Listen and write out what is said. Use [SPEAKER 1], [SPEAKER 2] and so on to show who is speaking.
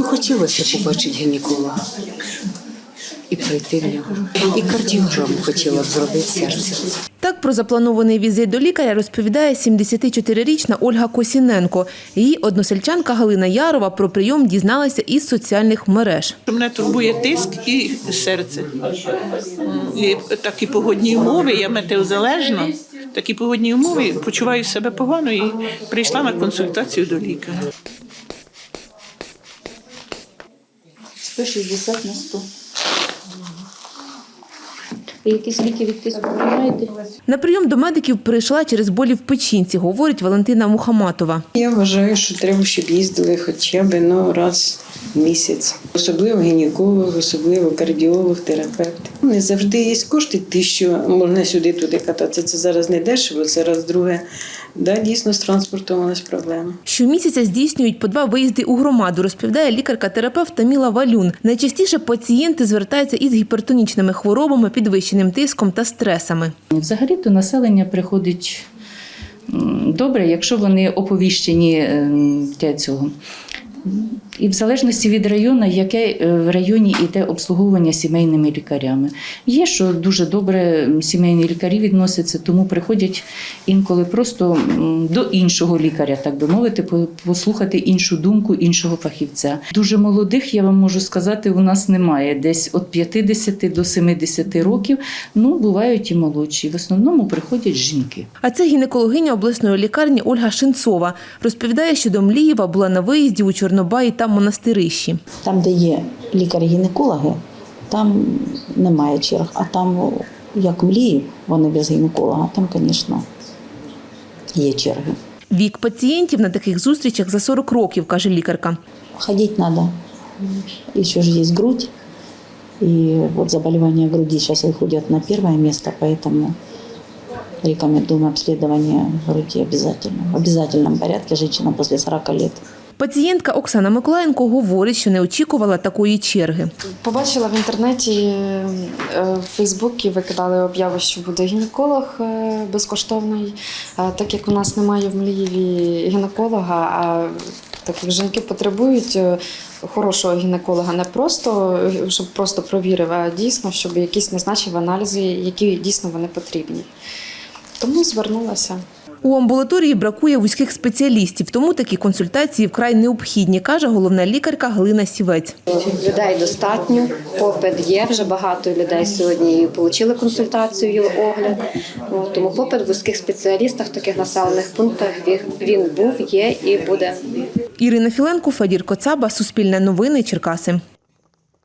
[SPEAKER 1] Ну, хотілося побачити гінеколога і пройти в нього. І кардіограму хотіла б зробити серце.
[SPEAKER 2] Так про запланований візит до лікаря розповідає 74-річна Ольга Косіненко. Її односельчанка Галина Ярова про прийом дізналася із соціальних мереж.
[SPEAKER 3] Мене турбує тиск і серце. І такі погодні умови, я метеозалежна. Такі погодні умови, почуваю себе погано і прийшла на консультацію до лікаря.
[SPEAKER 4] 160 на 100. Якісь ліки від тиску приймаєте?
[SPEAKER 2] На прийом до медиків прийшла через болі в печінці, говорить Валентина Мухаматова.
[SPEAKER 5] Я вважаю, що треба, щоб їздили хоча б ну, раз в місяць. Особливо гінеколог, особливо кардіолог, терапевт. Не завжди є кошти, ті, що можна сюди-туди кататися. Це зараз не дешево, це раз друге. Да, дійсно, з транспортом у нас проблема.
[SPEAKER 2] Щомісяця здійснюють по два виїзди у громаду, розповідає лікарка-терапевт Таміла Валюн. Найчастіше пацієнти звертаються із гіпертонічними хворобами, підвищеним тиском та стресами.
[SPEAKER 4] Взагалі то населення приходить добре, якщо вони оповіщені е, для цього. І в залежності від району, яке е, в районі йде обслуговування сімейними лікарями. Є, що дуже добре сімейні лікарі відносяться, тому приходять інколи просто до іншого лікаря, так би мовити, послухати іншу думку іншого фахівця. Дуже молодих, я вам можу сказати, у нас немає. Десь від 50 до 70 років. Ну, бувають і молодші. В основному приходять жінки.
[SPEAKER 2] А це гінекологиня обласної лікарні Ольга Шинцова. Розповідає, що до Млієва була на виїзді у Чорнобаї та Монастирищі.
[SPEAKER 6] Там, де є лікарі-гінекологи, там немає черг. А там, як мліїв, вони без гінеколога, там, звісно, є черги.
[SPEAKER 2] Вік пацієнтів на таких зустрічах за 40 років, каже лікарка.
[SPEAKER 6] Ходить надо. Еще же есть грудь. И вот заболевания груди сейчас выходят на первое место, поэтому рекомендуем обследование груди обязательно. В обязательном порядке женщинам после 40 лет.
[SPEAKER 2] Пацієнтка Оксана Миколаєнко говорить, що не очікувала такої черги.
[SPEAKER 7] Побачила в інтернеті е, в Фейсбуці викидали об'яву, що буде гінеколог е, безкоштовний. Е, Так як у нас немає в Млієві гінеколога, а так як жінки потребують е, хорошого гінеколога, не просто е, щоб просто провірив, а дійсно, щоб якісь назначив аналізи, які дійсно вони потрібні. Тому звернулася.
[SPEAKER 2] У амбулаторії бракує вузьких спеціалістів, тому такі консультації вкрай необхідні, каже головна лікарка Галина Сівець.
[SPEAKER 8] Людей достатньо, попит є. Вже багато людей сьогодні отримали консультацію, огляд. Тому попит в вузьких спеціалістах в таких населених пунктах він- був, є і буде.
[SPEAKER 2] Ірина Філенко, Федір Коцаба, Суспільне новини, Черкаси.